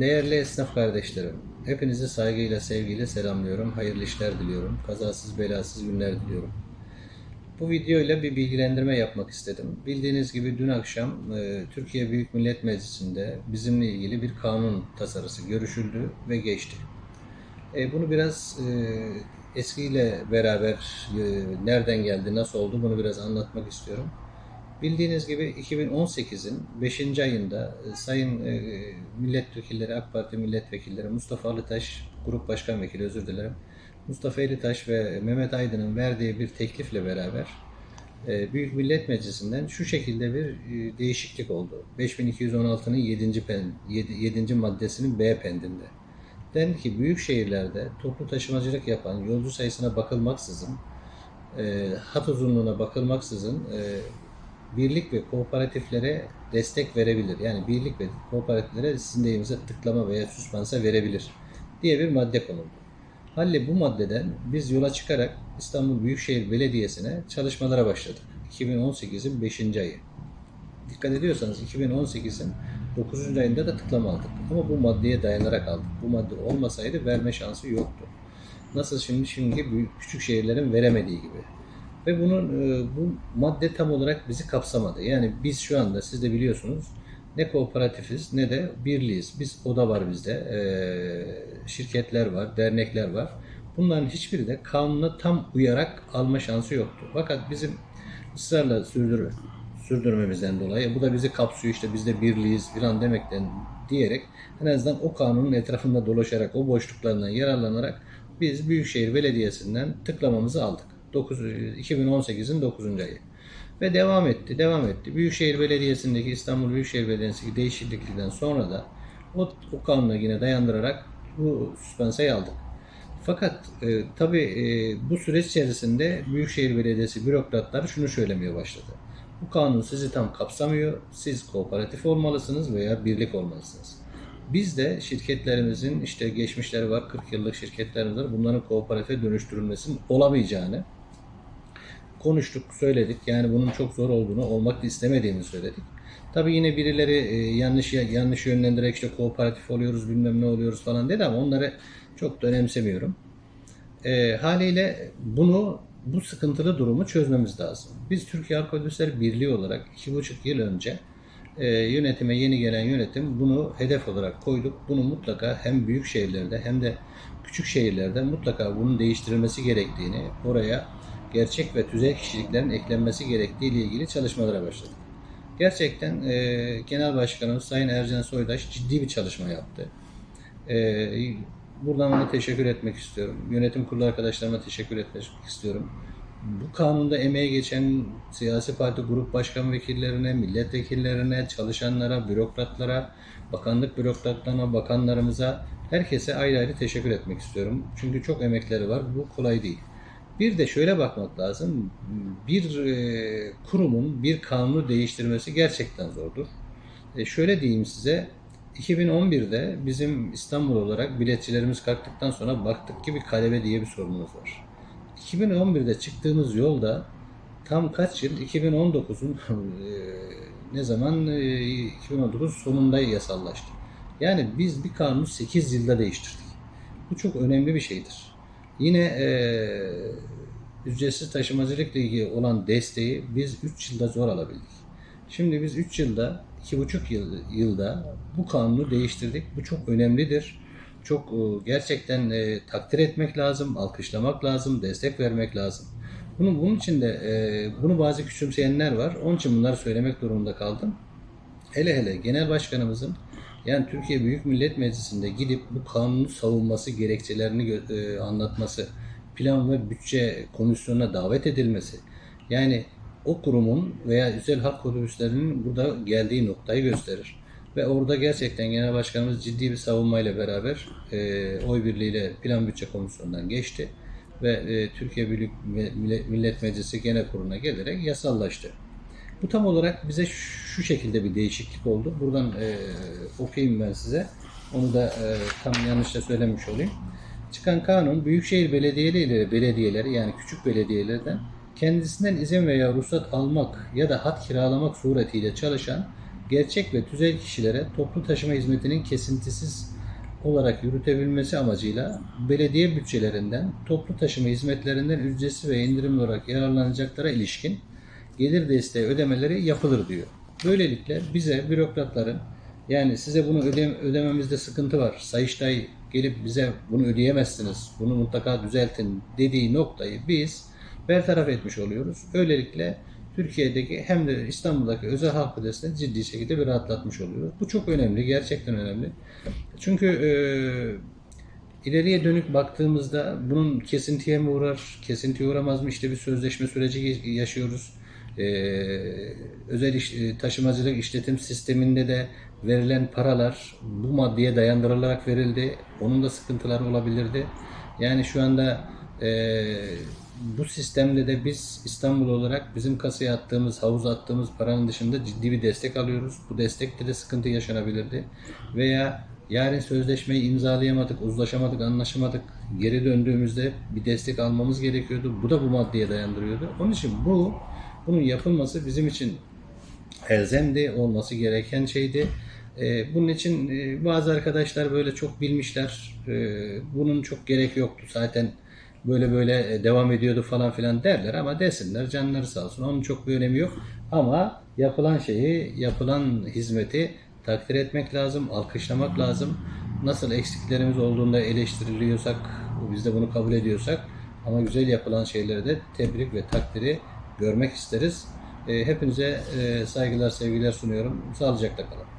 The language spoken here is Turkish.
Değerli esnaf kardeşlerim, hepinizi saygıyla, sevgiyle selamlıyorum. Hayırlı işler diliyorum. Kazasız, belasız günler diliyorum. Bu videoyla bir bilgilendirme yapmak istedim. Bildiğiniz gibi dün akşam e, Türkiye Büyük Millet Meclisi'nde bizimle ilgili bir kanun tasarısı görüşüldü ve geçti. E, bunu biraz e, eskiyle beraber e, nereden geldi, nasıl oldu bunu biraz anlatmak istiyorum. Bildiğiniz gibi 2018'in 5. ayında e, Sayın e, milletvekilleri, AK Parti milletvekilleri Mustafa Alıtaş, Grup Başkan Vekili özür dilerim, Mustafa Elitaş ve Mehmet Aydın'ın verdiği bir teklifle beraber e, Büyük Millet Meclisi'nden şu şekilde bir e, değişiklik oldu. 5216'nın 7. Pen, 7. 7. maddesinin B pendinde. Dendi ki büyük şehirlerde toplu taşımacılık yapan yolcu sayısına bakılmaksızın, e, hat uzunluğuna bakılmaksızın e, birlik ve kooperatiflere destek verebilir. Yani birlik ve kooperatiflere sizin deyimize tıklama veya süspansa verebilir diye bir madde konuldu. Halde bu maddeden biz yola çıkarak İstanbul Büyükşehir Belediyesi'ne çalışmalara başladık. 2018'in 5. ayı. Dikkat ediyorsanız 2018'in 9. ayında da tıklama aldık. Ama bu maddeye dayanarak aldık. Bu madde olmasaydı verme şansı yoktu. Nasıl şimdi şimdiki büyük, küçük şehirlerin veremediği gibi. Ve bunun e, bu madde tam olarak bizi kapsamadı. Yani biz şu anda siz de biliyorsunuz ne kooperatifiz ne de birliğiz. Biz oda var bizde, e, şirketler var, dernekler var. Bunların hiçbiri de kanuna tam uyarak alma şansı yoktu. Fakat bizim ısrarla sürdür, sürdürmemizden dolayı bu da bizi kapsıyor işte biz de birliğiz falan demekten diyerek en azından o kanunun etrafında dolaşarak o boşluklarından yararlanarak biz Büyükşehir Belediyesi'nden tıklamamızı aldık. 9, 2018'in 9. ayı. Ve devam etti, devam etti. Büyükşehir Belediyesi'ndeki İstanbul Büyükşehir Belediyesi'ndeki değişiklikten sonra da o, o kanuna yine dayandırarak bu süspansayı aldık. Fakat e, tabii e, bu süreç içerisinde Büyükşehir Belediyesi bürokratları şunu söylemeye başladı. Bu kanun sizi tam kapsamıyor. Siz kooperatif olmalısınız veya birlik olmalısınız. Biz de şirketlerimizin işte geçmişleri var, 40 yıllık şirketlerimiz var. Bunların kooperatife dönüştürülmesinin olamayacağını konuştuk, söyledik. Yani bunun çok zor olduğunu, olmak da istemediğimizi söyledik. Tabii yine birileri e, yanlış yanlış yönlendirerek işte kooperatif oluyoruz, bilmem ne oluyoruz falan dedi ama onları çok da önemsemiyorum. E, haliyle bunu bu sıkıntılı durumu çözmemiz lazım. Biz Türkiye Alkolistler Birliği olarak iki buçuk yıl önce e, yönetime yeni gelen yönetim bunu hedef olarak koyduk. Bunu mutlaka hem büyük şehirlerde hem de küçük şehirlerde mutlaka bunun değiştirilmesi gerektiğini, oraya gerçek ve tüzel kişiliklerin eklenmesi gerektiği ile ilgili çalışmalara başladık. Gerçekten e, Genel Başkanımız Sayın Ercan Soydaş ciddi bir çalışma yaptı. E, buradan ona teşekkür etmek istiyorum. Yönetim kurulu arkadaşlarıma teşekkür etmek istiyorum. Bu kanunda emeği geçen siyasi parti grup başkan vekillerine, milletvekillerine, çalışanlara, bürokratlara, bakanlık bürokratlarına, bakanlarımıza, herkese ayrı ayrı teşekkür etmek istiyorum. Çünkü çok emekleri var. Bu kolay değil. Bir de şöyle bakmak lazım. Bir e, kurumun bir kanunu değiştirmesi gerçekten zordur. E, şöyle diyeyim size. 2011'de bizim İstanbul olarak biletçilerimiz kalktıktan sonra baktık ki bir kalebe diye bir sorunumuz var. 2011'de çıktığımız yolda tam kaç yıl? 2019'un e, ne zaman? E, 2019 sonunda yasallaştı. Yani biz bir kanunu 8 yılda değiştirdik. Bu çok önemli bir şeydir. Yine e, ücretsiz taşımacılıkla ilgili olan desteği biz 3 yılda zor alabildik. Şimdi biz 3 yılda, 2,5 yıl, yılda bu kanunu değiştirdik. Bu çok önemlidir. Çok e, gerçekten e, takdir etmek lazım, alkışlamak lazım, destek vermek lazım. Bunun, bunun için de e, bunu bazı küçümseyenler var. Onun için bunları söylemek durumunda kaldım. Hele hele genel başkanımızın yani Türkiye Büyük Millet Meclisi'nde gidip bu kanunu savunması, gerekçelerini e, anlatması, plan ve bütçe komisyonuna davet edilmesi. Yani o kurumun veya özel halk otobüslerinin burada geldiği noktayı gösterir. Ve orada gerçekten Genel Başkanımız ciddi bir savunmayla beraber e, oy birliğiyle plan bütçe komisyonundan geçti. Ve e, Türkiye Büyük Millet Meclisi Genel Kurulu'na gelerek yasallaştı. Bu tam olarak bize şu şekilde bir değişiklik oldu. Buradan e, okuyayım ben size. Onu da e, tam yanlış da söylemiş olayım. Çıkan kanun büyükşehir belediyeleri belediyeleri yani küçük belediyelerden kendisinden izin veya ruhsat almak ya da hat kiralamak suretiyle çalışan gerçek ve tüzel kişilere toplu taşıma hizmetinin kesintisiz olarak yürütebilmesi amacıyla belediye bütçelerinden toplu taşıma hizmetlerinden ücretsiz ve indirimli olarak yararlanacaklara ilişkin gelir desteği ödemeleri yapılır diyor. Böylelikle bize bürokratların yani size bunu öde, ödememizde sıkıntı var. Sayıştay gelip bize bunu ödeyemezsiniz. Bunu mutlaka düzeltin dediği noktayı biz bertaraf etmiş oluyoruz. Böylelikle Türkiye'deki hem de İstanbul'daki özel halk ödesini ciddi şekilde bir rahatlatmış oluyoruz. Bu çok önemli, gerçekten önemli. Çünkü e, ileriye dönük baktığımızda bunun kesintiye mi uğrar, kesintiye uğramaz mı? İşte bir sözleşme süreci yaşıyoruz. E, özel iş, e, taşımacılık işletim sisteminde de verilen paralar bu maddeye dayandırılarak verildi. Onun da sıkıntıları olabilirdi. Yani şu anda e, bu sistemde de biz İstanbul olarak bizim kasaya attığımız, havuza attığımız paranın dışında ciddi bir destek alıyoruz. Bu destekte de sıkıntı yaşanabilirdi. Veya yarın sözleşmeyi imzalayamadık, uzlaşamadık, anlaşamadık. Geri döndüğümüzde bir destek almamız gerekiyordu. Bu da bu maddeye dayandırıyordu. Onun için bu bunun yapılması bizim için elzemdi, olması gereken şeydi. Ee, bunun için e, bazı arkadaşlar böyle çok bilmişler. Ee, bunun çok gerek yoktu zaten böyle böyle e, devam ediyordu falan filan derler ama desinler canları sağ olsun. Onun çok bir önemi yok. Ama yapılan şeyi, yapılan hizmeti takdir etmek lazım, alkışlamak lazım. Nasıl eksiklerimiz olduğunda eleştiriliyorsak, biz de bunu kabul ediyorsak ama güzel yapılan şeyleri de tebrik ve takdiri görmek isteriz. E, Hepinize e, saygılar, sevgiler sunuyorum. Sağlıcakla kalın.